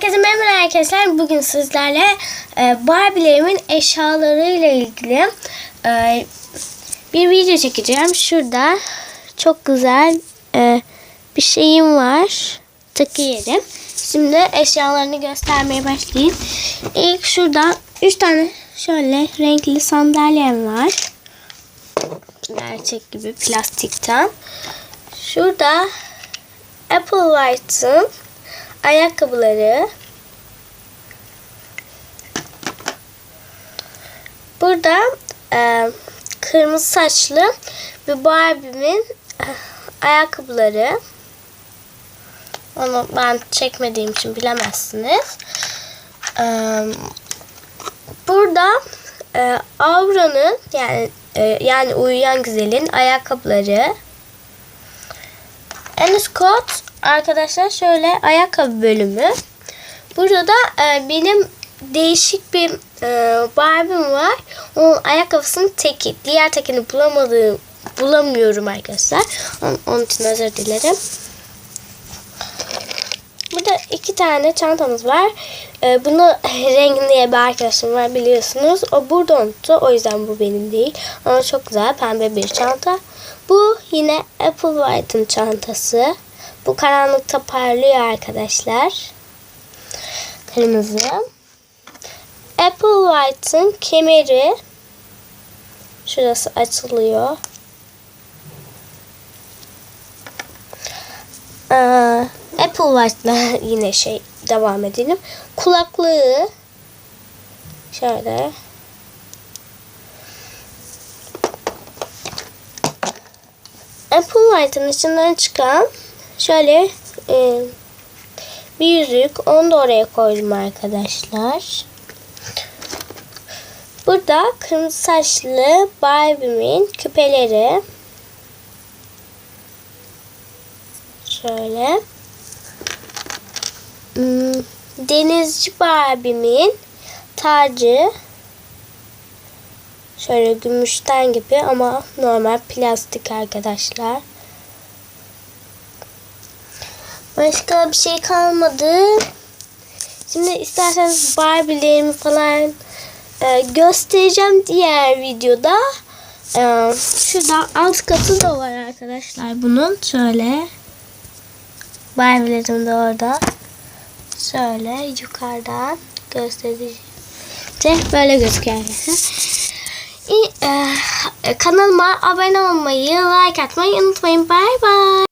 Herkese merhaba arkadaşlar. Bugün sizlerle e, Barbie'lerimin eşyalarıyla ilgili e, bir video çekeceğim. Şurada çok güzel e, bir şeyim var. Takı yerim. Şimdi eşyalarını göstermeye başlayayım. İlk şurada 3 tane şöyle renkli sandalyem var. Gerçek gibi plastikten. Şurada Apple White'ın ayakkabıları. Burada e, kırmızı saçlı bir Barbie'min e, ayakkabıları. Onu ben çekmediğim için bilemezsiniz. E, burada e, Avra'nın yani e, yani uyuyan güzelin ayakkabıları. En üst kot arkadaşlar şöyle ayakkabı bölümü. Burada da e, benim değişik bir e, Barbie'm var. Onun ayakkabısının teki. Diğer tekini bulamadığım bulamıyorum arkadaşlar. Onun, onun için özür dilerim. Burada iki tane çantamız var. E, bunu rengin diye bir arkadaşım var biliyorsunuz. O burada unuttu. O yüzden bu benim değil. Ama çok güzel pembe bir çanta. Bu yine Apple White'ın çantası. Bu karanlıkta parlıyor arkadaşlar. Kırmızı. Apple White'ın kemeri. Şurası açılıyor. Ee, Apple White'la yine şey devam edelim. Kulaklığı şöyle Apple White'ın içinden çıkan şöyle e, bir yüzük. Onu da oraya koydum arkadaşlar. Burada kırmızı saçlı Barbie'min küpeleri. Şöyle. Hmm, Denizci Barbie'min tacı. Şöyle gümüşten gibi ama normal plastik arkadaşlar. Başka bir şey kalmadı. Şimdi isterseniz Barbie'lerimi falan e, göstereceğim diğer videoda. E, şurada alt katı da var arkadaşlar bunun. Şöyle. Barbie'lerim de orada. Şöyle yukarıdan göstereceğim. Böyle gözüküyor. İyi, e, kanalıma abone olmayı, like atmayı unutmayın. Bay bay.